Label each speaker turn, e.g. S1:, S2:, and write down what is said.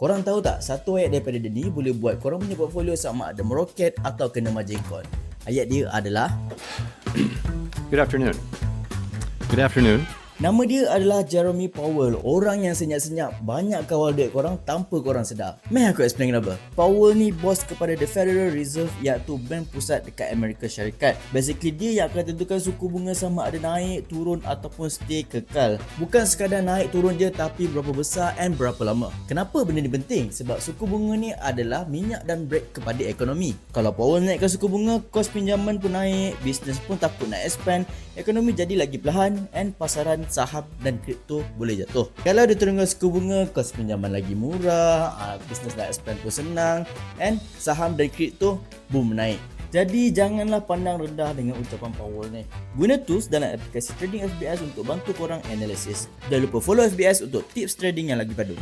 S1: Korang tahu tak, satu ayat daripada dia ni boleh buat korang punya portfolio sama ada meroket atau kena majengkol. Ayat dia adalah
S2: Good afternoon. Good afternoon.
S1: Nama dia adalah Jeremy Powell Orang yang senyap-senyap Banyak kawal duit korang Tanpa korang sedar. Meh aku explain kenapa. Powell ni bos kepada The Federal Reserve Iaitu bank pusat dekat Amerika Syarikat. Basically dia yang akan tentukan suku bunga Sama ada naik, turun ataupun stay kekal. Bukan sekadar naik turun je Tapi berapa besar and berapa lama. Kenapa benda ni penting? Sebab suku bunga ni adalah minyak dan brake kepada ekonomi. Kalau Powell naikkan suku bunga Kos pinjaman pun naik Bisnes pun takut nak expand Ekonomi jadi lagi perlahan And pasaran saham dan kripto boleh jatuh. Kalau dia turunkan suku bunga, kos pinjaman lagi murah, uh, bisnes nak expand pun senang and saham dan kripto boom naik. Jadi janganlah pandang rendah dengan ucapan Powell ni. Guna tools dalam aplikasi trading FBS untuk bantu korang analisis. Jangan lupa follow FBS untuk tips trading yang lagi padu.